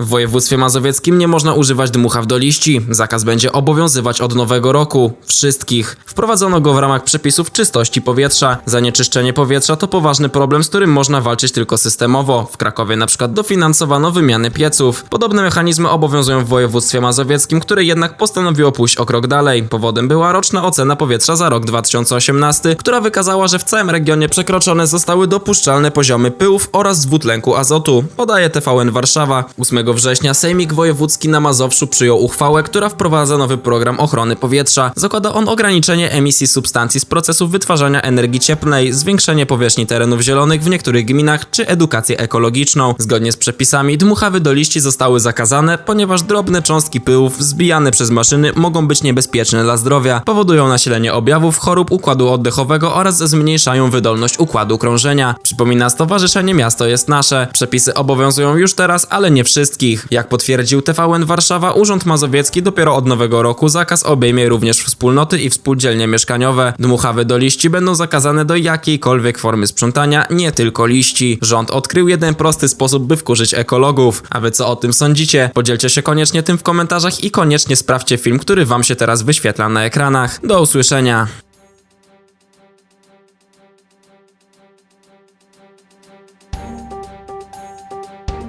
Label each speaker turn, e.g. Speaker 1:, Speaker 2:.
Speaker 1: W województwie mazowieckim nie można używać dmuchaw do liści. Zakaz będzie obowiązywać od nowego roku. Wszystkich. Wprowadzono go w ramach przepisów czystości powietrza. Zanieczyszczenie powietrza to poważny problem, z którym można walczyć tylko systemowo. W Krakowie na przykład dofinansowano wymianę pieców. Podobne mechanizmy obowiązują w województwie mazowieckim, które jednak postanowiło pójść o krok dalej. Powodem była roczna ocena powietrza za rok 2018, która wykazała, że w całym regionie przekroczone zostały dopuszczalne poziomy pyłów oraz dwutlenku azotu. Podaje TVN Warszawa. 8 września Sejmik Wojewódzki na Mazowszu przyjął uchwałę, która wprowadza nowy program ochrony powietrza. Zakłada on ograniczenie emisji substancji z procesów wytwarzania energii cieplnej, zwiększenie powierzchni terenów zielonych w niektórych gminach czy edukację ekologiczną. Zgodnie z przepisami dmuchawy do liści zostały zakazane, ponieważ drobne cząstki pyłów zbijane przez maszyny mogą być niebezpieczne dla zdrowia, powodują nasilenie objawów chorób układu oddechowego oraz zmniejszają wydolność układu krążenia. Przypomina Stowarzyszenie Miasto jest Nasze. Przepisy obowiązują już teraz, ale nie wszystkich. Jak potwierdził TVN Warszawa, Urząd Mazowiecki dopiero od nowego roku zakaz obejmie również wspólnoty i współdzielnie mieszkaniowe. Dmuchawy do liści będą zakazane do jakiejkolwiek formy sprzątania, nie tylko liści. Rząd odkrył jeden prosty sposób, by wkurzyć ekologów. A wy co o tym sądzicie? Podzielcie się koniecznie tym w komentarzach i koniecznie sprawdźcie film, który wam się teraz wyświetla na ekranach. Do usłyszenia.